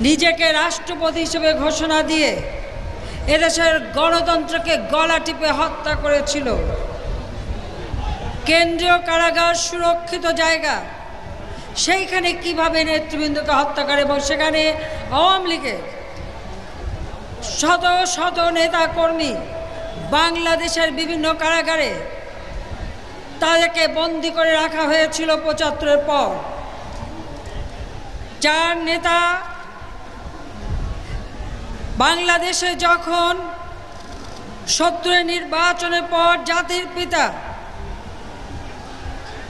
নিজেকে রাষ্ট্রপতি হিসেবে ঘোষণা দিয়ে এদেশের গণতন্ত্রকে গলা টিপে হত্যা করেছিল। কেন্দ্রীয় কারাগার সুরক্ষিত জায়গা। সেইখানে কীভাবে নেতৃবৃন্দকে হত্যা করে এবং সেখানে আওয়ামী লীগের শত শত নেতা কর্মী বাংলাদেশের বিভিন্ন কারাগারে তাদেরকে বন্দি করে রাখা হয়েছিল পঁচাত্তরের পর। যার নেতা বাংলাদেশে যখন সত্তরের নির্বাচনের পর জাতির পিতা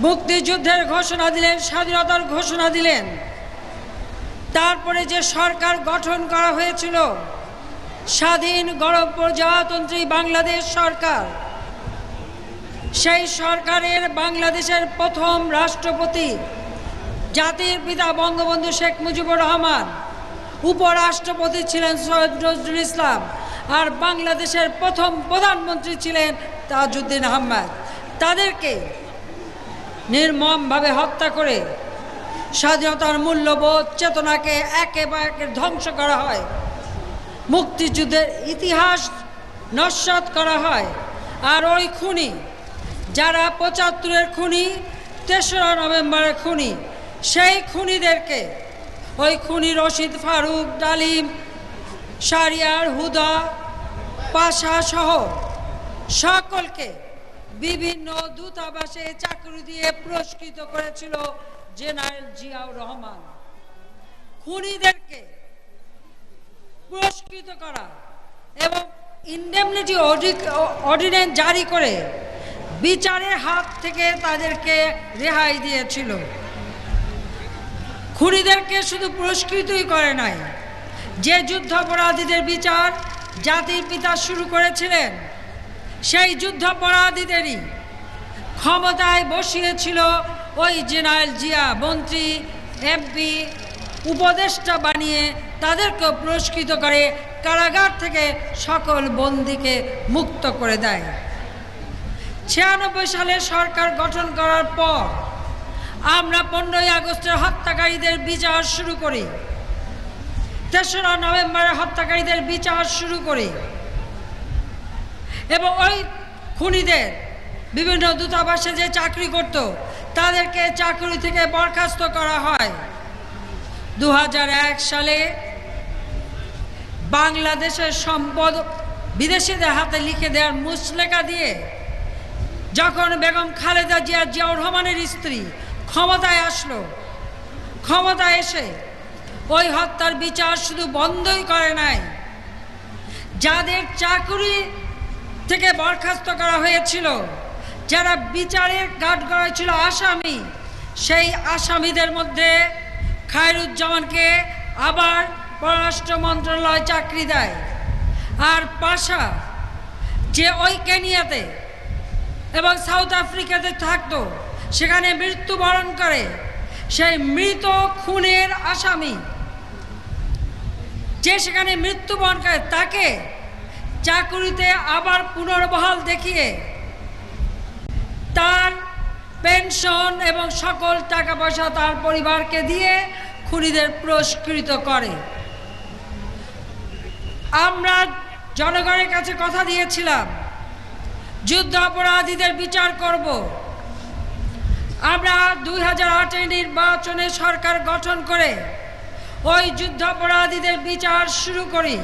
মুক্তিযুদ্ধের ঘোষণা দিলেন, স্বাধীনতার ঘোষণা দিলেন, তারপরে যে সরকার গঠন করা হয়েছিল, স্বাধীন গণপ্রজাতন্ত্রী বাংলাদেশ সরকার, সেই সরকারের বাংলাদেশের প্রথম রাষ্ট্রপতি জাতির পিতা বঙ্গবন্ধু শেখ মুজিবুর রহমান উপরাষ্ট্রপতি ছিলেন সৈয়দ নজরুল ইসলাম আর বাংলাদেশের প্রথম প্রধানমন্ত্রী ছিলেন তাজউদ্দিন আহমেদ। তাদেরকে নির্মমভাবে হত্যা করে স্বাধীনতার মূল্যবোধ চেতনাকে একেবারে ধ্বংস করা হয়। মুক্তিযুদ্ধের ইতিহাস নস্বাত করা হয়। আর ওই খুনি, যারা পঁচাত্তরের খুনি, তেসরা নভেম্বরের খুনি, সেই খুনিদেরকে ওই খুনি রশিদ ফারুক ডালিম সারিয়ার হুদা, পাশা সহ সকলকে বিভিন্ন দূতাবাসে চাকরি দিয়ে পুরস্কৃত করেছিল জেনারেল জিয়াউর রহমান। খুনিদেরকে পুরস্কৃত করা এবং ইন্ডেমনিটি অর্ডিন্যান্স জারি করে বিচারের হাত থেকে তাদেরকে রেহাই দিয়েছিল। খুনিদেরকে শুধু পুরস্কৃতই করে নাই। যে যুদ্ধাপরাধীদের বিচার জাতির পিতা শুরু করেছিলেন, সেই যুদ্ধাপরাধীদেরই ক্ষমতায় বসিয়েছিল ওই জেনারেল জিয়া মন্ত্রী, এমপি, উপদেষ্টা বানিয়ে তাদেরকে পুরস্কৃত করে কারাগার থেকে সকল বন্দীকে মুক্ত করে দেয়। ছিয়ানব্বই সালে সরকার গঠন করার পর আমরা পনেরোই আগস্টের হত্যাকারীদের বিচার শুরু করি। তেসরা নভেম্বরে হত্যাকারীদের বিচার শুরু করি। এবং ওই খুনিদের, বিভিন্ন দূতাবাসে যে চাকরি করত, তাদেরকে চাকরি থেকে বরখাস্ত করা হয়। দু হাজার এক সালে বাংলাদেশের সম্পদ বিদেশিদের হাতে লিখে দেওয়ার মুসলেখা দিয়ে, যখন বেগম খালেদা জিয়া জিয়াউর রহমানের স্ত্রী ক্ষমতায় আসলো। ক্ষমতায় এসে ওই হত্যার বিচার শুধু বন্ধই করে নাই। যাদের চাকুরি থেকে বরখাস্ত করা হয়েছিল, যারা বিচারের কাঠগড়ায় ছিল আসামি, সেই আসামিদের মধ্যে খায়রুজ্জামানকে আবার পররাষ্ট্র মন্ত্রণালয় চাকরি দেয়। আর পাশা যে ওই কেনিয়াতে এবং সাউথ আফ্রিকাতে থাকতো সেখানে মৃত্যুবরণ করে। সেই মৃত খুনের আসামি যে সেখানে মৃত্যুবরণ করে, তাকে চাকুরিতে আবার পুনর্বহাল দেখিয়ে তার পেনশন এবং সকল টাকা পয়সা তার পরিবারকে দিয়ে খুনিদের পুরস্কৃত করে। আমরা জনগণের কাছে কথা দিয়েছিলাম যুদ্ধ অপরাধীদের বিচার করব। আমরা দুই হাজার নির্বাচনে সরকার গঠন করে ওই যুদ্ধাপরাধীদের বিচার শুরু করি।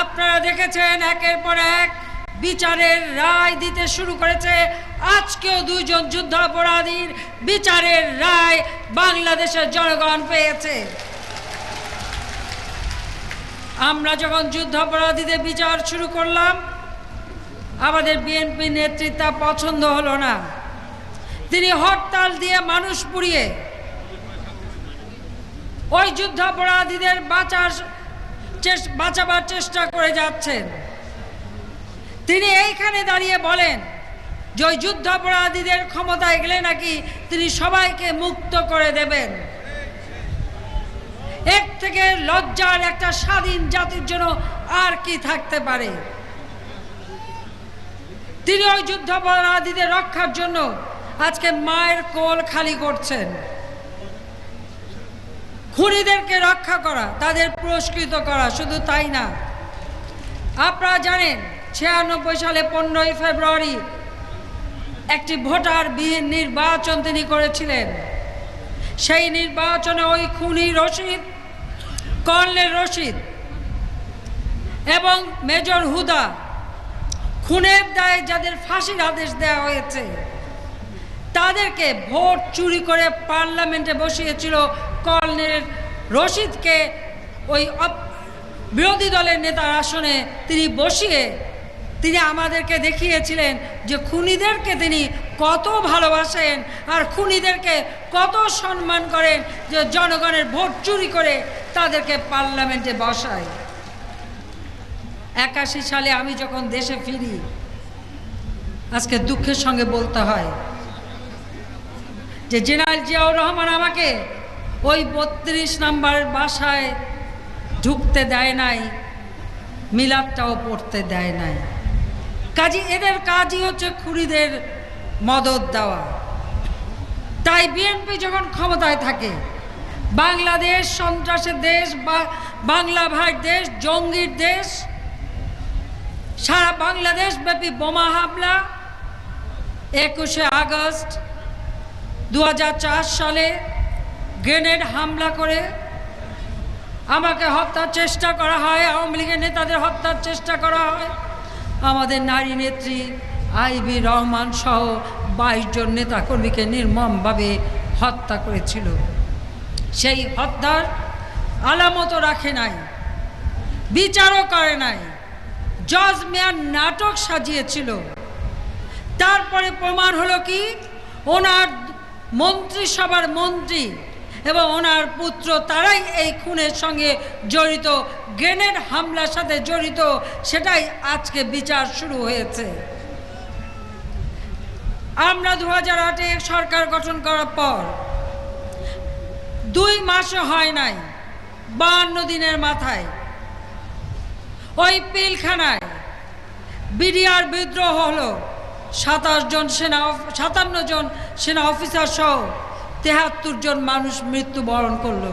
আপনারা দেখেছেন একের পর এক বিচারের রায় দিতে শুরু করেছে। আজকেও দুইজন যুদ্ধাপরাধীর বিচারের রায় বাংলাদেশের জনগণ পেয়েছে। আমরা যখন যুদ্ধাপরাধীদের বিচার শুরু করলাম, আমাদের বিএনপি নেতৃত্ব পছন্দ হলো না। তিনি হরতাল দিয়ে মানুষ পুড়িয়ে ওই যুদ্ধাপরাধীদের বাঁচার বাঁচাবার চেষ্টা করে যাচ্ছেন। তিনি এইখানে দাঁড়িয়ে বলেন যে ওই যুদ্ধাপরাধীদের ক্ষমতায় গেলে নাকি তিনি সবাইকে মুক্ত করে দেবেন। এর থেকে লজ্জার একটা স্বাধীন জাতির জন্য আর কি থাকতে পারে? তিনি ওই যুদ্ধাপরাধীদের রক্ষার জন্য আজকে মায়ের কোল খালি করছেন। খুনিদেরকে রক্ষা করা, তাদের পুরস্কৃত করা, শুধু তাই না। আপনারা জানেন, ছিয়ানব্বই সালে পনেরোই ফেব্রুয়ারি একটি ভোটার বিহীন নির্বাচন তিনি করেছিলেন। সেই নির্বাচনে ওই খুনি রশিদ, কর্নেল রশিদ এবং মেজর হুদা খুনের দায়ে যাদের ফাঁসির আদেশ দেওয়া হয়েছে তাদেরকে ভোট চুরি করে পার্লামেন্টে বসিয়েছিল কর্নেল রশিদকে। ওই বিরোধী দলের নেতার আসনে তিনি বসিয়ে তিনি আমাদেরকে দেখিয়েছিলেন যে খুনিদেরকে তিনি কত ভালোবাসেন আর খুনিদেরকে কত সম্মান করেন যে জনগণের ভোট চুরি করে তাদেরকে পার্লামেন্টে বসায়। একাশি সালে আমি যখন দেশে ফিরি, আজকে দুঃখের সঙ্গে বলতে হয় যে জেনারেল জিয়াউর রহমান আমাকে ওই বত্রিশ নাম্বারের বাসায় ঢুকতে দেয় নাই, মিলাদটাও পড়তে দেয় নাই। কাজী এদের কাজই হচ্ছে খুরিদের মদত দেওয়া। তাই বিএনপি যখন ক্ষমতায় থাকে, বাংলাদেশ সন্ত্রাসের দেশ বা বাংলা ভাই দেশ, জঙ্গির দেশ, সারা বাংলাদেশ ব্যাপী বোমা হামলা, একুশে আগস্ট দু হাজার চার সালে গ্রেনেড হামলা করে আমাকে হত্যার চেষ্টা করা হয়, আওয়ামী লীগের নেতাদের হত্যার চেষ্টা করা হয়। আমাদের নারী নেত্রী আইবি রহমান সহ বাইশ জন নেতাকর্মীকে নির্মমভাবে হত্যা করেছিল। সেই হত্যার আলামতও রাখে নাই, বিচারও করে নাই। জজ মেয়ার নাটক সাজিয়েছিল। তারপরে প্রমাণ হলো কি, ওনার মন্ত্রিসভার মন্ত্রী এবং ওনার পুত্র তারাই এই খুনের সঙ্গে জড়িত, গ্রেনেড হামলার সাথে জড়িত, সেটাই আজকে বিচার শুরু হয়েছে। আমরা দু হাজার আটে সরকার গঠন করার পর দুই মাসও হয় নাই, বাহান্ন দিনের মাথায়। ওই পিলখানায় বিডিআর বিদ্রোহ হলো। সাতাশ জন সেনা সাতান্ন জন সেনা অফিসার সহ তেহাত্তর জন মানুষ মৃত্যুবরণ করল।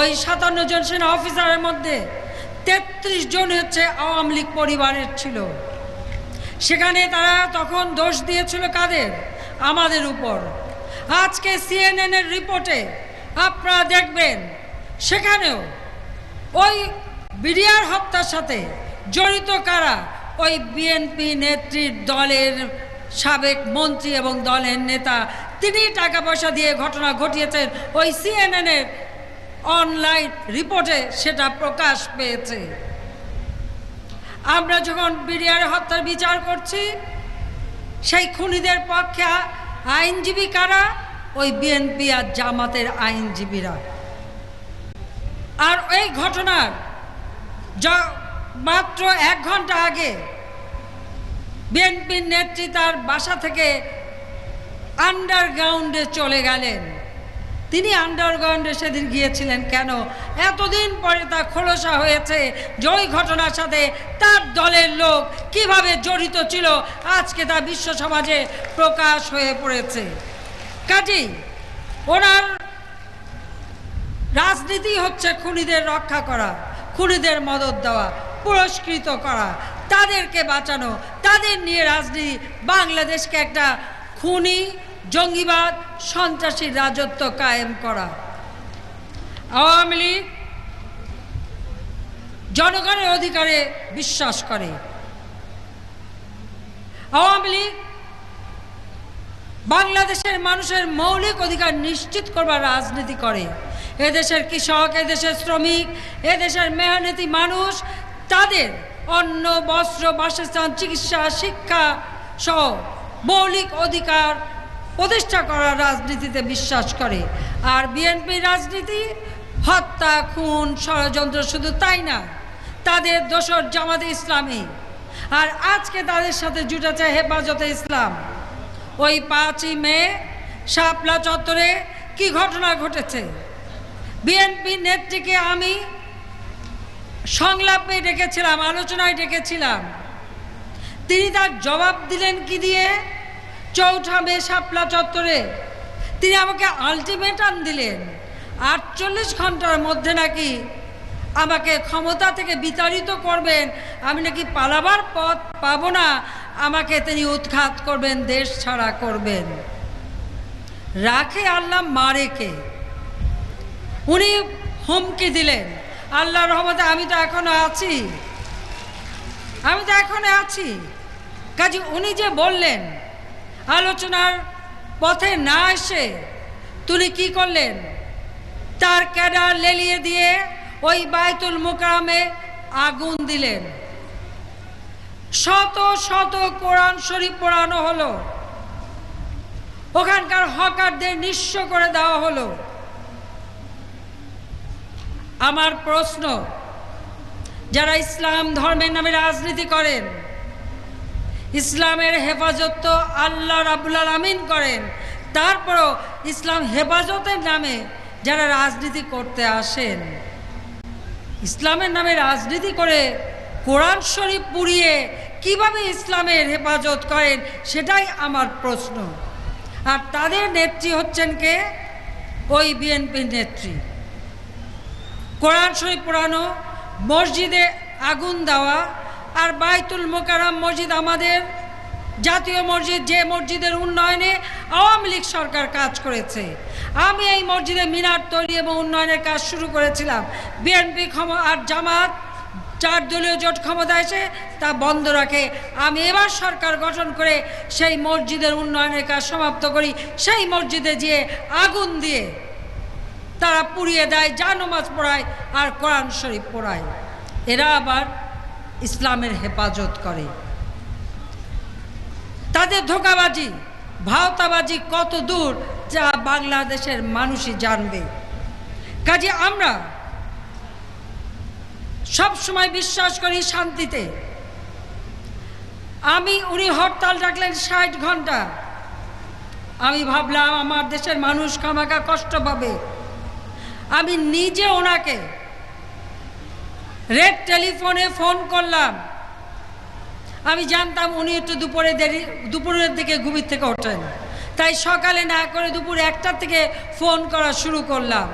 ওই সাতান্ন জন সেনা অফিসারের মধ্যে তেত্রিশ জন হচ্ছে আওয়ামী লীগ পরিবারের ছিল। সেখানে তারা তখন দোষ দিয়েছিল কাদের? আমাদের উপর। আজকে সিএনএনের রিপোর্টে আপনারা দেখবেন, সেখানেও ওই বিডিআর হত্যার সাথে জড়িত কারা? ওই বিএনপি নেত্রীর দলের সাবেক মন্ত্রী এবং দলের নেতা, তিনি টাকা পয়সা দিয়ে ঘটনা ঘটিয়েছেন। ওই সিএনএনের অনলাইন রিপোর্টে সেটা প্রকাশ পেয়েছে। আমরা যখন বিডিআর হত্যার বিচার করছি, সেই খুনিদের পক্ষে আইনজীবী কারা? ওই বিএনপি আর জামাতের আইনজীবীরা। আর এই ঘটনার মাত্র এক ঘণ্টা আগে বিএনপির নেত্রী তার বাসা থেকে আন্ডারগ্রাউন্ডে চলে গেলেন। তিনি আন্ডারগ্রাউন্ডে সেদিন গিয়েছিলেন কেন? এতদিন পরে তা খোলসা হয়েছে যে ওই ঘটনার সাথে। তার দলের লোক কীভাবে জড়িত ছিল? আজকে তা বিশ্ব সমাজে প্রকাশ হয়ে পড়েছে। কাজেই ওনার রাজনীতি হচ্ছে খুনিদের রক্ষা করা, খুনিদের মদত দেওয়া। পুরস্কৃত করা। তাদেরকে বাঁচানো, তাদের নিয়ে রাজনীতি। বাংলাদেশকে একটা খুনি, জঙ্গিবাদ, সন্ত্রাসী রাজত্ব কায়েম করা। আওয়ামী লীগ জনগণের অধিকারে বিশ্বাস করে। আওয়ামী লীগ বাংলাদেশের মানুষের মৌলিক অধিকার নিশ্চিত করবার রাজনীতি করে। এদেশের কৃষক, এদেশের শ্রমিক, এদেশের মেহনতি মানুষ তাদের অন্ন, বস্ত্র, বাসস্থান, চিকিৎসা, শিক্ষা সহ মৌলিক অধিকার প্রতিষ্ঠা করার রাজনীতিতে বিশ্বাস করে। আর বিএনপি রাজনীতি, হত্যা, খুন, ষড়যন্ত্র শুধু তাই না, তাদের দোসর জামাতে ইসলামী। আর আজকে তাদের সাথে জুটেছে হেফাজতে ইসলাম। ওই পাঁচই মে শাপলা চত্বরে কি ঘটনা ঘটেছে? বিএনপি নেত্রীকে আমি সংলাপে ডেকেছিলাম, আলোচনায় ডেকেছিলাম। তিনি তার জবাব দিলেন কি দিয়ে? চৌঠা মে শাপলা চত্বরে। তিনি আমাকে আলটিমেটাম দিলেন, আটচল্লিশ ঘণ্টার মধ্যে নাকি আমাকে ক্ষমতা থেকে বিতাড়িত করবেন, আমি নাকি পালাবার পথ পাব না, আমাকে তিনি উৎখাত করবেন, দেশ ছাড়া করবেন। রাখে আল্লাহ মারে কে উনি হুমকি দিলেন। আল্লাহ রহমতে আমি তো এখনও আছি। আমি তো এখনও আছি। কাজে উনি যে বললেন, আলোচনার পথে না এসে তিনি কি করলেন? তার ক্যাডার লেলিয়ে দিয়ে ওই বায়তুল মোকামে আগুন দিলেন। শত শত কোরআন শরীফ পড়ানো হলো। ওখানকার হকারদের নিঃস্ব করে দেওয়া হলো। আমার প্রশ্ন, যারা ইসলাম ধর্মের নামে রাজনীতি করেন, ইসলামের হেফাজত তো আল্লাহ রাবুল আলমিন করেন, তারপরও ইসলাম হেফাজতের নামে যারা রাজনীতি করতে আসেন, ইসলামের নামে রাজনীতি করে কোরআন শরীফ পুড়িয়ে কীভাবে ইসলামের হেফাজত করেন, সেটাই আমার প্রশ্ন। আর তাদের নেত্রী হচ্ছেন কে? ওই বিএনপির নেত্রী। কোরআন শরীফ পড়ানো, মসজিদে আগুন দেওয়া আর বাইতুল মোকারাম মসজিদ আমাদের জাতীয় মসজিদ, যে মসজিদের উন্নয়নে আওয়ামী লীগ সরকার কাজ করেছে। আমি এই মসজিদে মিনার তৈরি এবং উন্নয়নের কাজ শুরু করেছিলাম। বিএনপি ক্ষম আর জামাত, চার দলীয় জোট ক্ষমতা এসে তা বন্ধ রাখে। আমি এবার সরকার গঠন করে সেই মসজিদের উন্নয়নের কাজ সমাপ্ত করি। সেই মসজিদে যেয়ে আগুন দিয়ে তারা পুড়িয়ে দেয়, যা নমাজ পড়ায় আর কোরআন শরীফ পড়ায়। এরা আবার ইসলামের হেফাজত করে। তাদের ধোকাবাজি, ভাওতাবাজি কত দূর যা বাংলাদেশের মানুষই জানবে। কাজে আমরা সব সময় বিশ্বাস করি শান্তিতে। আমি, উনি হরতাল ডাকলেন ষাট ঘণ্টা। আমি ভাবলাম, আমার দেশের মানুষ কামাকা কষ্ট পাবে। আমি নিজে ওনাকে রেড টেলিফোনে ফোন করলাম। আমি জানতাম উনি একটু দুপুরে দেরি, দুপুরের দিকে ঘুমির থেকে ওঠেন। তাই সকালে না করে দুপুর একটার থেকে ফোন করা শুরু করলাম।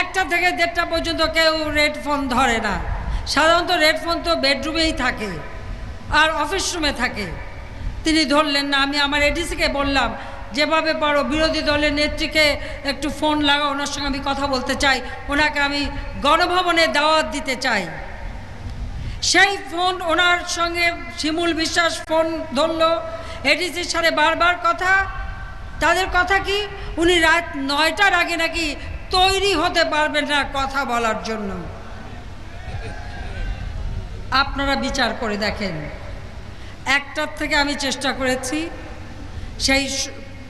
একটা থেকে দেড়টা পর্যন্ত কেউ রেড ফোন ধরে না। সাধারণত রেড ফোন তো বেডরুমেই থাকে আর অফিস রুমে থাকে। তিনি ধরলেন না, আমি আমার এডিসিকে বললাম যেভাবে পারো, বিরোধী দলের নেত্রীকে একটু ফোন লাগাও, ওনার সঙ্গে আমি কথা বলতে চাই। ওনাকে আমি গণভবনে দাওয়াত দিতে চাই। সেই ফোন ওনার সঙ্গে শিমুল বিশ্বাস ফোন ধরলো। এডিসির সাথে বারবার কথা। তাদের কথা কি? উনি রাত নয়টার আগে নাকি তৈরি হতে পারবেন না কথা বলার জন্য। আপনারা বিচার করে দেখেন। একটার থেকে আমি চেষ্টা করেছি। সেই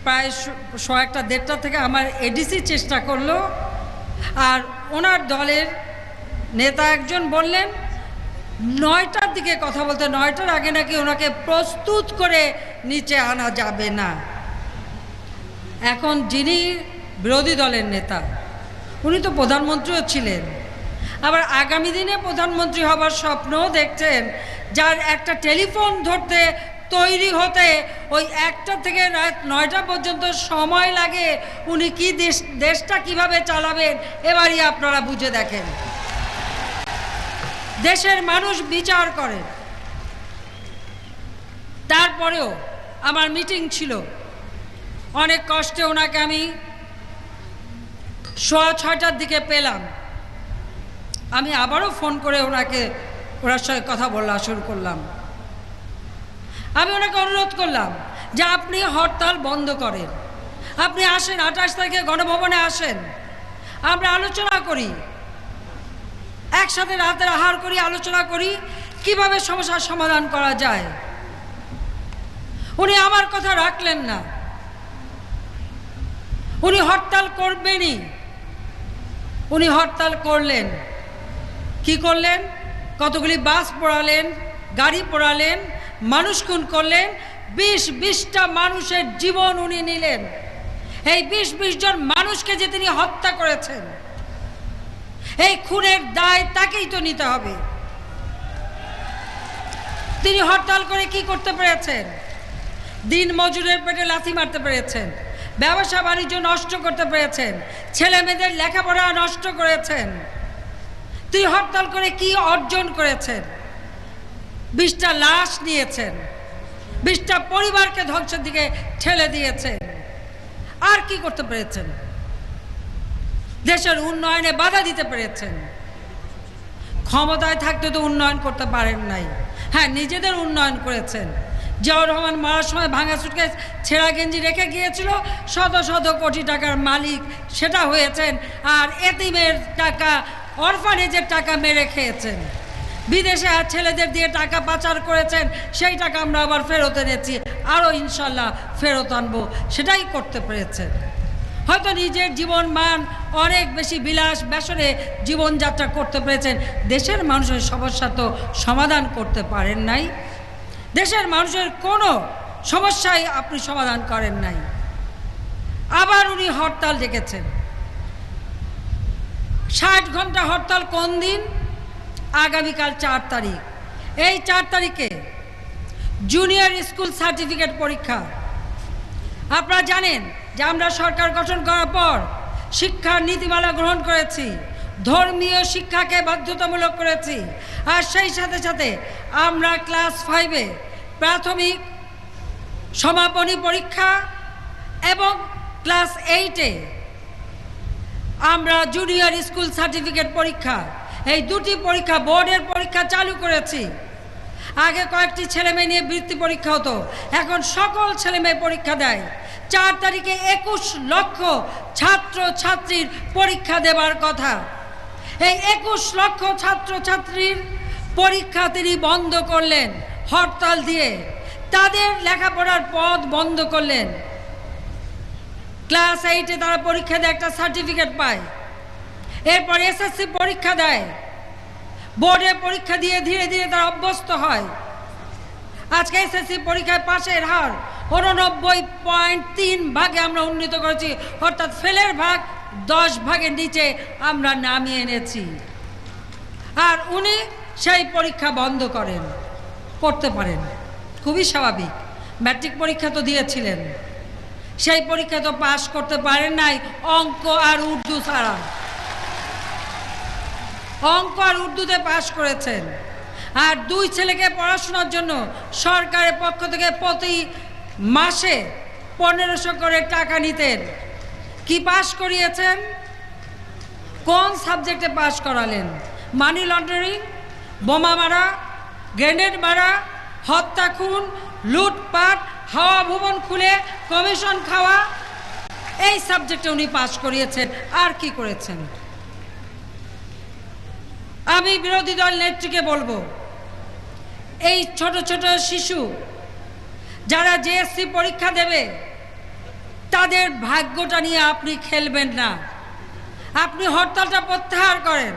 প্রায় স- একটা দেড়টা থেকে আমার এডিসি চেষ্টা করল। আর ওনার দলের নেতা একজন বললেন, নয়টার দিকে কথা বলতে, নয়টার আগে নাকি ওনাকে প্রস্তুত করে নিচে আনা যাবে না। এখন যিনি বিরোধী দলের নেতা, উনি তো প্রধানমন্ত্রীও ছিলেন। আবার আগামী দিনে প্রধানমন্ত্রী হবার স্বপ্নও দেখছেন, যার একটা টেলিফোন ধরতে তৈরি হতে ওই একটা থেকে নয়টা পর্যন্ত সময় লাগে। উনি কি দেশ, দেশটা কীভাবে চালাবেন, এবারই আপনারা বুঝে দেখেন। দেশের মানুষ বিচার করে। তারপরেও আমার মিটিং ছিল। অনেক কষ্টে ওনাকে আমি সোয়া ছয়টার দিকে পেলাম। আমি আবারও ফোন করে ওনাকে, ওনার সঙ্গে কথা বলা শুরু করলাম। আমি ওনাকে অনুরোধ করলাম যে আপনি হরতাল বন্ধ করেন। আপনি আসেন, আঠাশ তারিখে গণভবনে আসেন। আমরা আলোচনা করি। একসাথে রাতের আহার করি, আলোচনা করি, কীভাবে সমস্যার সমাধান করা যায়। উনি আমার কথা রাখলেন না। উনি হরতাল করবেনই। উনি হরতাল করলেন। কি করলেন? কতগুলি বাস পোড়ালেন, গাড়ি পোড়ালেন মানুষ খুন করলেন, বিশ, বিশটা মানুষের জীবন উনি নিলেন। এই বিশ বিশ জন মানুষকে যে তিনি হত্যা করেছেন, এই খুনের দায় তাকেই তো নিতে হবে। তিনি হরতাল করে কি করতে পেরেছেন? দিন মজুরের পেটে লাথি মারতে পেরেছেন, ব্যবসা বাণিজ্য নষ্ট করতে পেরেছেন ছেলে মেয়েদের লেখাপড়া নষ্ট করেছেন। তিনি হরতাল করে কি অর্জন করেছেন? বিশটা লাশ নিয়েছেন, বিশটা পরিবারকে ধ্বংসের দিকে ঠেলে দিয়েছেন। আর কি করতে পেরেছেন? দেশের উন্নয়নে বাধা দিতে পেরেছেন। ক্ষমতায় থাকতে তো উন্নয়ন করতে পারেন নাই। হ্যাঁ নিজেদের উন্নয়ন করেছেন। জিয়াউর রহমান মারার সময় ভাঙা সুটকে ছেঁড়া গেঞ্জি রেখে গিয়েছিল, শত শত কোটি টাকার মালিক সেটা হয়েছেন, আর এতিমের টাকা, অরফানেজের টাকা মেরে খেয়েছেন। বিদেশে ছেলেদের দিয়ে টাকা পাচার করেছেন, সেই টাকা আমরা আবার ফেরত এনেছি। আরও ইনশাল্লাহ ফেরত আনব। সেটাই করতে পেরেছেন হয়তো নিজের জীবন মান অনেক বেশি বিলাস ব্যসনে জীবনযাত্রা করতে পেরেছেন। দেশের মানুষের সমস্যা তো সমাধান করতে পারেন নাই। দেশের মানুষের কোনো সমস্যাই আপনি সমাধান করেন নাই। আবার উনি হরতাল ডেকেছেন। ষাট ঘণ্টা হরতাল কোন দিন? আগামীকাল চার তারিখ। এই চার তারিখে জুনিয়র স্কুল সার্টিফিকেট পরীক্ষা। আপনারা জানেন যে আমরা সরকার গঠন করার পর শিক্ষার নীতিমালা গ্রহণ করেছি, ধর্মীয় শিক্ষাকে বাধ্যতামূলক করেছি, আর সেই সাথে সাথে আমরা ক্লাস ফাইভে প্রাথমিক সমাপনী পরীক্ষা এবং ক্লাস এইটে আমরা জুনিয়র স্কুল সার্টিফিকেট পরীক্ষা এই দুটি পরীক্ষা, বোর্ডের পরীক্ষা চালু করেছি। আগে কয়েকটি ছেলে মেয়ে নিয়ে বৃত্তি পরীক্ষা হতো। এখন সকল ছেলে মেয়ে পরীক্ষা দেয়। চার তারিখে একুশ লক্ষ ছাত্র ছাত্রীর পরীক্ষা দেবার কথা। এই একুশ লক্ষ ছাত্র ছাত্রীর পরীক্ষা তিনি বন্ধ করলেন, হরতাল দিয়ে। তাদের লেখাপড়ার পথ বন্ধ করলেন। ক্লাস এইটে তারা পরীক্ষা দেয়, একটা সার্টিফিকেট পায়। এরপর এসএসসি পরীক্ষা দেয়। বোর্ডে পরীক্ষা দিয়ে ধীরে ধীরে তারা অভ্যস্ত হয়। আজকে এসএসসি পরীক্ষায় পাশের হার উননব্বই পয়েন্ট তিন ভাগে আমরা উন্নীত করেছি। অর্থাৎ ফেলের ভাগ দশ ভাগের নিচে আমরা নামিয়ে এনেছি। আর উনি সেই পরীক্ষা বন্ধ করেন করতে পারেন। খুবই স্বাভাবিক। ম্যাট্রিক পরীক্ষা তো দিয়েছিলেন। সেই পরীক্ষা তো পাশ করতে পারেন নাই, অঙ্ক আর উর্দু ছাড়া। অঙ্ক আর উর্দুতে পাশ করেছেন। আর দুই ছেলেকে পড়াশোনার জন্য সরকারের পক্ষ থেকে প্রতি মাসে পনেরোশো করে টাকা নিতেন। কি পাশ করিয়েছেন? কোন সাবজেক্টে পাশ করালেন? মানি লন্ডারিং, বোমা মারা, গ্রেনেড মারা, হত্যা খুন, লুটপাট, হাওয়া ভুবন খুলে, কমিশন খাওয়া, এই সাবজেক্টে উনি পাশ করিয়েছেন। আর কি করেছেন? আমি বিরোধী দল নেত্রীকে বলব, এই ছোট ছোট শিশু যারা জেএসসি পরীক্ষা দেবে, তাদের ভাগ্যটা নিয়ে আপনি খেলবেন না। আপনি হরতালটা প্রত্যাহার করেন।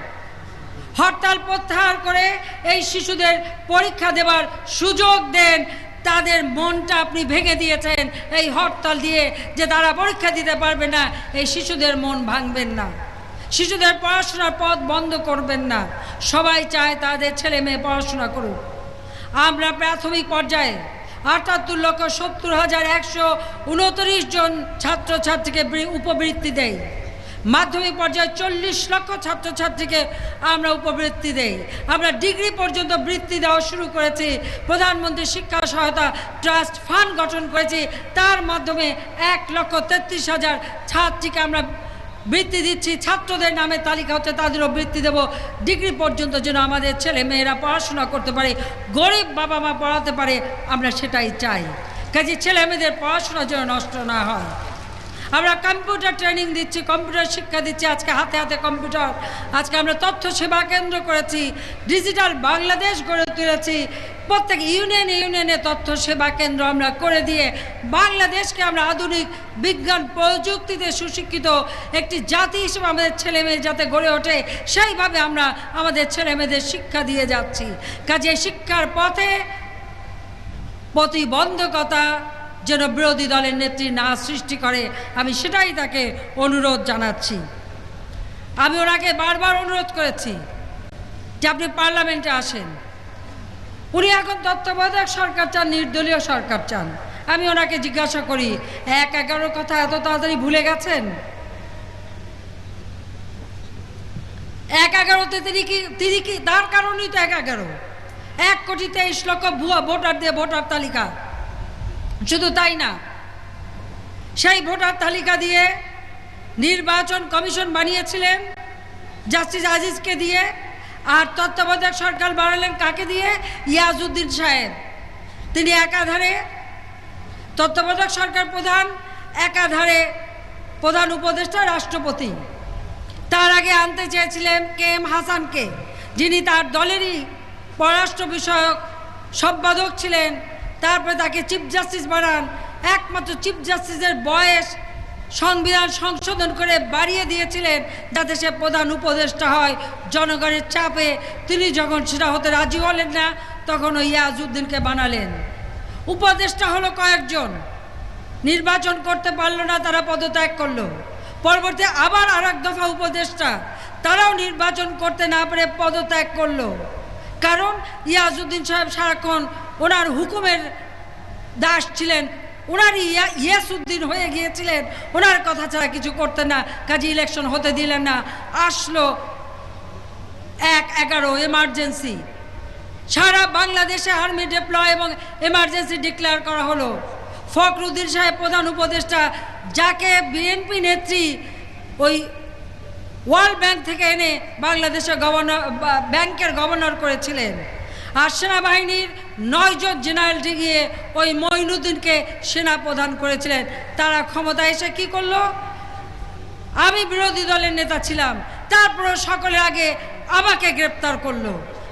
হরতাল প্রত্যাহার করে এই শিশুদের পরীক্ষা দেবার সুযোগ দেন। তাদের মনটা আপনি ভেঙে দিয়েছেন এই হরতাল দিয়ে যে তারা পরীক্ষা দিতে পারবে না, এই শিশুদের মন ভাঙবেন না। শিশুদের পড়াশোনার পথ বন্ধ করবেন না। সবাই চায় তাদের ছেলে মেয়ে পড়াশোনা করুক। আমরা প্রাথমিক পর্যায়ে আটাত্তর লক্ষ সত্তর হাজার একশো উনত্রিশ জন ছাত্রছাত্রীকে উপবৃত্তি দেই। মাধ্যমিক পর্যায়ে চল্লিশ লক্ষ ছাত্রছাত্রীকে আমরা উপবৃত্তি দেই। আমরা ডিগ্রি পর্যন্ত বৃত্তি দেওয়া শুরু করেছি। প্রধানমন্ত্রী শিক্ষা সহায়তা ট্রাস্ট ফান্ড গঠন করেছি। তার মাধ্যমে এক লক্ষ তেত্রিশ হাজার ছাত্রীকে আমরা বৃত্তি দিচ্ছি, ছাত্রদের নামে তালিকা হচ্ছে, তাদেরও বৃত্তি দেব। ডিগ্রি পর্যন্ত যেন আমাদের ছেলে মেয়েরা পড়াশোনা করতে পারে, গরিব বাবা মা পড়াতে পারে, আমরা সেটাই চাই। কাজে ছেলে মেয়েদের পড়াশোনা যেন নষ্ট না হয়। আমরা কম্পিউটার ট্রেনিং দিচ্ছি, কম্পিউটার শিক্ষা দিচ্ছি, আজকে হাতে হাতে কম্পিউটার। আজকে আমরা তথ্য সেবা কেন্দ্র করেছি, ডিজিটাল বাংলাদেশ গড়ে তুলেছি। প্রত্যেক ইউনিয়নে ইউনিয়নে তথ্য সেবা কেন্দ্র আমরা করে দিয়ে বাংলাদেশকে আমরা আধুনিক বিজ্ঞান প্রযুক্তিতে সুশিক্ষিত একটি জাতি হিসেবে আমাদের ছেলে মেয়ে যাতে গড়ে ওঠে, সেইভাবে আমরা আমাদের ছেলে মেয়েদের শিক্ষা দিয়ে যাচ্ছি। কাজে শিক্ষার পথে প্রতিবন্ধকতা যেন বিরোধী দলের নেত্রী না সৃষ্টি করে, আমি সেটাই তাকে অনুরোধ জানাচ্ছি। আমি ওনাকে বারবার অনুরোধ করেছি যে আপনি পার্লামেন্টে আসেন। উনি এখন তত্ত্বাবধায়ক সরকার চান, নির্দলীয় সরকার চান। আমি ওনাকে জিজ্ঞাসা করি, এক এগারোর কথা এত তাড়াতাড়ি ভুলে গেছেন? এক এগারোতে তিনি কি তিনি কি, তার কারণেই তো এক এগারো। এক কোটি তেইশ লক্ষ ভুয়া ভোটার দিয়ে ভোটার তালিকা। শুধু তাই না, সেই ভোটার তালিকা দিয়ে নির্বাচন কমিশন বানিয়েছিলেন, জাস্টিস আজিজকে দিয়ে আর তত্ত্বাবধায়ক সরকার বাড়ালেন কাকে দিয়ে? ইয়াজউদ্দিন সাহেব। তিনি একাধারে তত্ত্বাবধায়ক সরকার প্রধান, একাধারে প্রধান উপদেষ্টা, রাষ্ট্রপতি। তার আগে আনতে চেয়েছিলেন কে এম হাসানকে, যিনি তার দলেরই পররাষ্ট্র বিষয়ক সম্পাদক ছিলেন। তারপরে তাকে চিফ জাস্টিস বানান। একমাত্র চিফ জাস্টিসের বয়স সংবিধান সংশোধন করে বাড়িয়ে দিয়েছিলেন, যাতে সে প্রধান উপদেষ্টা হয়। জনগণের চাপে তিনি যখন সেটা হতে রাজি হলেন না, তখন ওই ইয়াজউদ্দিনকে বানালেন। উপদেষ্টা হলো কয়েকজন। নির্বাচন করতে পারল না, তারা পদত্যাগ করল। পরবর্তী আবার আর এক দফা উপদেষ্টা, তারাও নির্বাচন করতে না পেরে পদত্যাগ করল। কারণ ইয়াজউদ্দিন সাহেব সারাক্ষণ ওনার হুকুমের দাস ছিলেন ওনারই ইয়া ইয়াসুদ্দিন হয়ে গিয়েছিলেন। ওনার কথা ছাড়া কিছু করতেন না। কাজে ইলেকশন হতে দিলেন না। আসলো এক এগারো এমার্জেন্সি সারা বাংলাদেশে আর্মি ডিপ্লয় এবং এমার্জেন্সি ডিক্লেয়ার করা হলো। ফখরুদ্দিন সাহেব প্রধান উপদেষ্টা, যাকে বিএনপি নেত্রী ওই ওয়ার্ল্ড ব্যাংক থেকে এনে বাংলাদেশের গভর্নর ব্যাংকের গভর্নর করেছিলেন। আর সেনাবাহিনীর নয়জন জেনারেলটি গিয়ে ওই মঈনুদ্দিনকে সেনা প্রধান করেছিলেন। তারা ক্ষমতায় এসে কি করল? আমি বিরোধী দলের নেতা ছিলাম। তারপরে সকলের আগে আমাকে গ্রেপ্তার করল,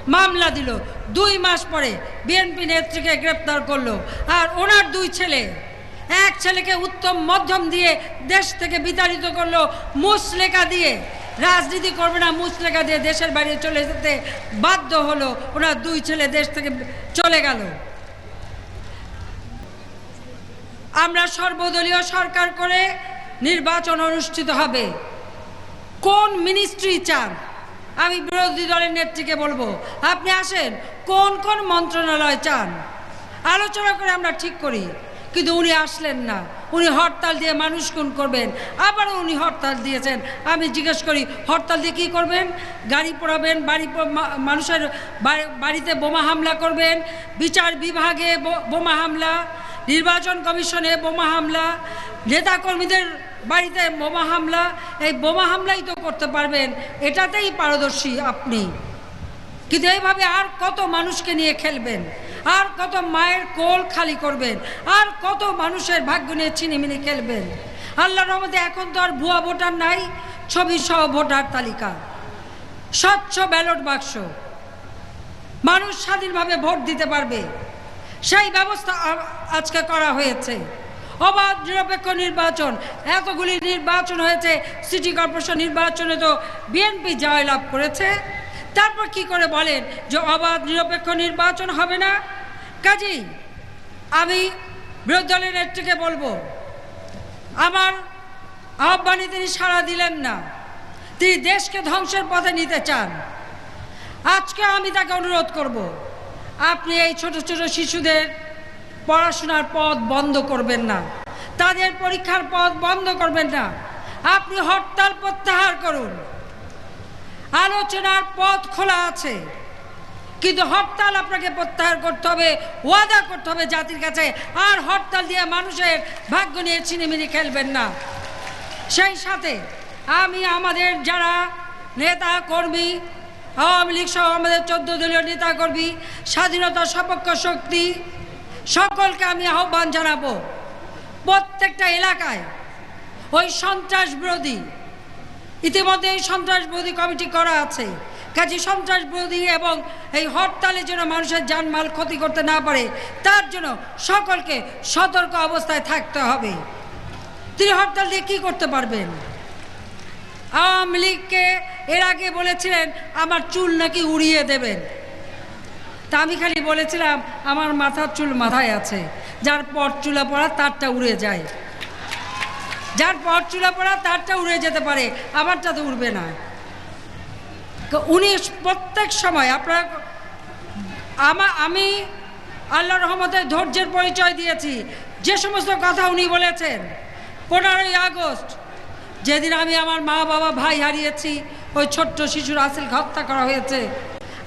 মামলা দিল। দুই মাস পরে বিএনপি নেত্রীকে গ্রেপ্তার করল। আর ওনার দুই ছেলে, এক ছেলেকে উত্তম মধ্যম দিয়ে দেশ থেকে বিতাড়িত করল মুসলেখা দিয়ে। রাজনীতি করবে না মুসলেখা দিয়ে দেশের বাইরে চলে যেতে বাধ্য হলো। ওনার দুই ছেলে দেশ থেকে চলে গেল। আমরা সর্বদলীয় সরকার করে নির্বাচন অনুষ্ঠিত হবে। কোন মিনিস্ট্রি চান? আমি বিরোধী দলের নেত্রীকে বলব, আপনি আসেন। কোন কোন মন্ত্রণালয় চান? আলোচনা করে আমরা ঠিক করি। কিন্তু উনি আসলেন না। উনি হরতাল দিয়ে মানুষ খুন করবেন। আবারও উনি হরতাল দিয়েছেন। আমি জিজ্ঞেস করি, হরতাল দিয়ে কী করবেন? গাড়ি পোড়াবেন, বাড়ি মানুষের বাড়িতে বোমা হামলা করবেন, বিচার বিভাগে বোমা হামলা, নির্বাচন কমিশনে বোমা হামলা, নেতাকর্মীদের বাড়িতে বোমা হামলা, এই বোমা হামলাই তো করতে পারবেন। এটাতেই পারদর্শী আপনি। কিন্তু এইভাবে আর কত মানুষকে নিয়ে খেলবেন? আর কত মায়ের কোল খালি করবেন, আর কত মানুষের ভাগ্য নিয়ে ছিনিমিনি খেলবেন। আল্লাহর রহমতে এখন তো আর ভুয়া ভোটার নাই, ছবি সহ ভোটার তালিকা। স্বচ্ছ ব্যালট বাক্স। মানুষ স্বাধীনভাবে ভোট দিতে পারবে। সেই ব্যবস্থা আজকে করা হয়েছে। অবাধ, নিরপেক্ষ নির্বাচন। এতগুলি নির্বাচন হয়েছে, সিটি কর্পোরেশন নির্বাচনে তো বিএনপি জয়লাভ করেছে। তারপর কি করে বলেন যে অবাধ নিরপেক্ষ নির্বাচন হবে না? কাজেই আমি বিরোধী দলের নেত্রীকে বলব, আমার আহ্বানে তিনি সাড়া দিলেন না। তিনি দেশকে ধ্বংসের পথে নিতে চান। আজকে আমি তাকে অনুরোধ করব, আপনি এই ছোট ছোট শিশুদের পড়াশোনার পথ বন্ধ করবেন না। তাদের পরীক্ষার পথ বন্ধ করবেন না। আপনি হরতাল প্রত্যাহার করুন। আলোচনার পথ খোলা আছে। কিন্তু হরতাল আপনাকে প্রত্যাহার করতে হবে, ওয়াদা করতে হবে জাতির কাছে। আর হরতাল দিয়ে মানুষের ভাগ্য নিয়ে ছিনিমিনি খেলবেন না। সেই সাথে আমি আমাদের যারা নেতা, কর্মী, আওয়ামী লীগ সহ আমাদের চোদ্দ দলীয় নেতা, কর্মী, স্বাধীনতা সপক্ষ শক্তি, সকলকে আমি আহ্বান জানাব। প্রত্যেকটা এলাকায় ওই সন্ত্রাস বিরোধী ইতিমধ্যে এই সন্ত্রাস বিরোধী কমিটি করা আছে। কাজে সন্ত্রাস বিরোধী এবং এই হরতালে যেন মানুষের যানমাল ক্ষতি করতে না পারে, তার জন্য সকলকে সতর্ক অবস্থায় থাকতে হবে। তিনি হরতাল দিয়ে কী করতে পারবেন? আওয়ামী লীগকে এর আগে বলেছিলেন, আমার চুল নাকি উড়িয়ে দেবেন। তা আমি খালি বলেছিলাম, আমার মাথার চুল মাথায় আছে। যার পর চুলা পড়া, তারটা উড়ে যায়। যার পর চুলা পড়া, তারটা উড়ে যেতে পারে আমারটা তো উড়বে না। উনি প্রত্যেক সময় আপনার আমা, আমি আল্লাহ রহমতের ধৈর্যের পরিচয় দিয়েছি। যে সমস্ত কথা উনি বলেছেন, পনেরোই আগস্ট, যেদিন আমি আমার মা, বাবা, ভাই হারিয়েছি, ওই ছোট্ট শিশুর রাসেল হত্যা করা হয়েছে।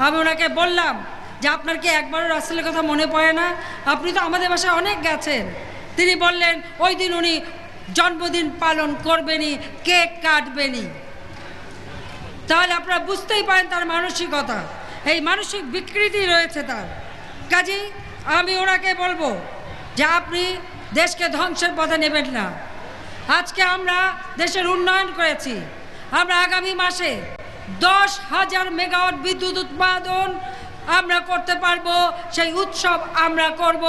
আমি ওনাকে বললাম যে, আপনার কি একবারও রাসেলের কথা মনে পড়ে না? আপনি তো আমাদের বাসায় অনেক গেছেন। তিনি বললেন, ওই দিন উনি জন্মদিন পালন করবেনই কেক কাটবেনই তাহলে আপনারা বুঝতেই পারেন তার মানসিকতা। এই মানসিক বিকৃতি রয়েছে তার। কাজেই আমি ওনাকে বলব যে আপনি দেশকে ধ্বংসের পথে নেবেন না। আজকে আমরা দেশের উন্নয়ন করেছি। আমরা আগামী মাসে দশ হাজার মেগাওয়াট বিদ্যুৎ উৎপাদন আমরা করতে পারব, সেই উৎসব আমরা করব।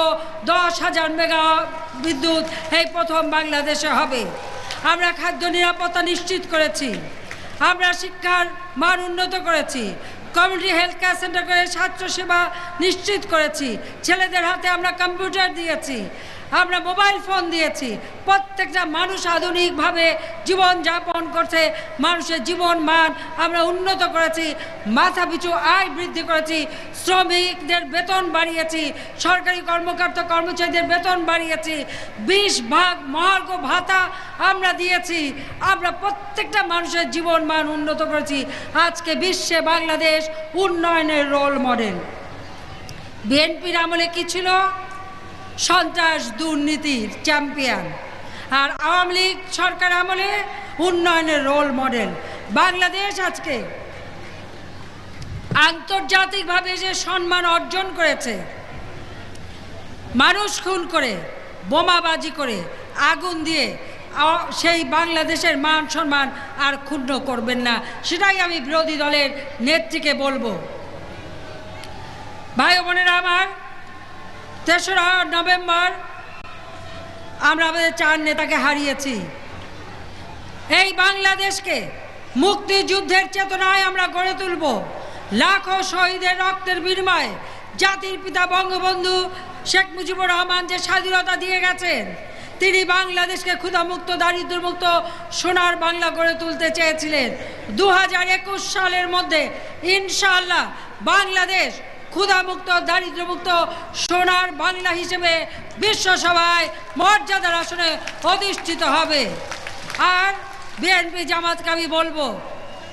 দশ হাজার মেগা বিদ্যুৎ এই প্রথম বাংলাদেশে হবে। আমরা খাদ্য নিরাপত্তা নিশ্চিত করেছি। আমরা শিক্ষার মান উন্নত করেছি। কমিউনিটি হেলথ কেয়ার সেন্টার করে স্বাস্থ্যসেবা নিশ্চিত করেছি। ছেলেদের হাতে আমরা কম্পিউটার দিয়েছি। আমরা মোবাইল ফোন দিয়েছি। প্রত্যেকটা মানুষ আধুনিকভাবে জীবনযাপন করছে। মানুষের জীবন মান আমরা উন্নত করেছি। মাথা পিছু আয় বৃদ্ধি করেছি। শ্রমিকদের বেতন বাড়িয়েছি। সরকারি কর্মকর্তা কর্মচারীদের বেতন বাড়িয়েছি। বিশ ভাগ মহার্ঘ ভাতা আমরা দিয়েছি। আমরা প্রত্যেকটা মানুষের জীবন মান উন্নত করেছি। আজকে বিশ্বে বাংলাদেশ উন্নয়নের রোল মডেল বিএনপির আমলে কি ছিল? সন্ত্রাস দুর্নীতির চ্যাম্পিয়ন আর আওয়ামী লীগ সরকার আমলে উন্নয়নের রোল মডেল বাংলাদেশ আজকে আন্তর্জাতিকভাবে যে সম্মান অর্জন করেছে, মানুষ খুন করে, বোমাবাজি করে, আগুন দিয়ে সেই বাংলাদেশের মান সম্মান আর ক্ষুণ্ণ করবেন না, সেটাই আমি বিরোধী দলের নেত্রীকে বলব। ভাই বোনেরা আমার তেসরা নভেম্বর, আমরা আমাদের চার নেতাকে হারিয়েছি। এই বাংলাদেশকে মুক্তিযুদ্ধের চেতনায় আমরা গড়ে তুলব। লাখো শহীদের রক্তের বিনিময়ে জাতির পিতা বঙ্গবন্ধু শেখ মুজিবুর রহমান যে স্বাধীনতা দিয়ে গেছেন, তিনি বাংলাদেশকে ক্ষুধামুক্ত, দারিদ্র্যমুক্ত, সোনার বাংলা গড়ে তুলতে চেয়েছিলেন। দু হাজার একুশ সালের মধ্যে ইনশাআল্লাহ বাংলাদেশ ক্ষুধামুক্ত দারিদ্রমুক্ত সোনার বাংলা হিসেবে বিশ্বসভায় মর্যাদার আসনে অধিষ্ঠিত হবে। আর বিএনপি জামাতকে আমি বলব,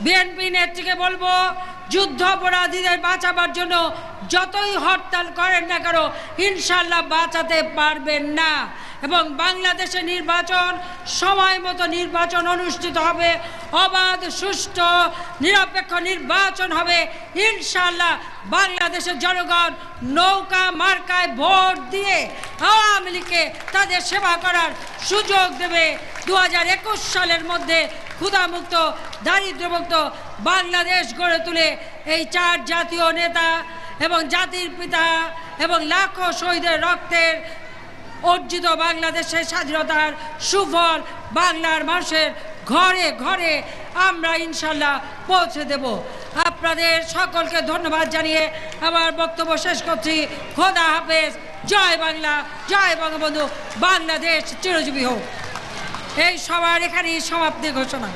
বিএনপি নেত্রীকে বলব যুদ্ধ অপরাধীদের বাঁচাবার জন্য যতই হরতাল করেন না কেন ইনশাল্লাহ বাঁচাতে পারবেন না। এবং বাংলাদেশে নির্বাচন, সময় মতো নির্বাচন অনুষ্ঠিত হবে, অবাধ, সুষ্ঠু, নিরপেক্ষ নির্বাচন হবে। ইনশাল্লাহ বাংলাদেশের জনগণ নৌকা মার্কায় ভোট দিয়ে আওয়ামী লীগকে তাদের সেবা করার সুযোগ দেবে। দু হাজার একুশ সালের মধ্যে ক্ষুধামুক্ত, দারিদ্র্যমুক্ত বাংলাদেশ গড়ে তুলে এই চার জাতীয় নেতা এবং জাতির পিতা এবং লাখো শহীদের রক্তের অর্জিত বাংলাদেশের স্বাধীনতার সুফল বাংলার মানুষের ঘরে ঘরে আমরা ইনশাল্লাহ পৌঁছে দেব। আপনাদের সকলকে ধন্যবাদ জানিয়ে আমার বক্তব্য শেষ করছি। খোদা হাফেজ। জয় বাংলা। জয় বঙ্গবন্ধু। বাংলাদেশ চিরজীবী হোক। এই সবার এখানেই সমাপ্তি ঘোষণা।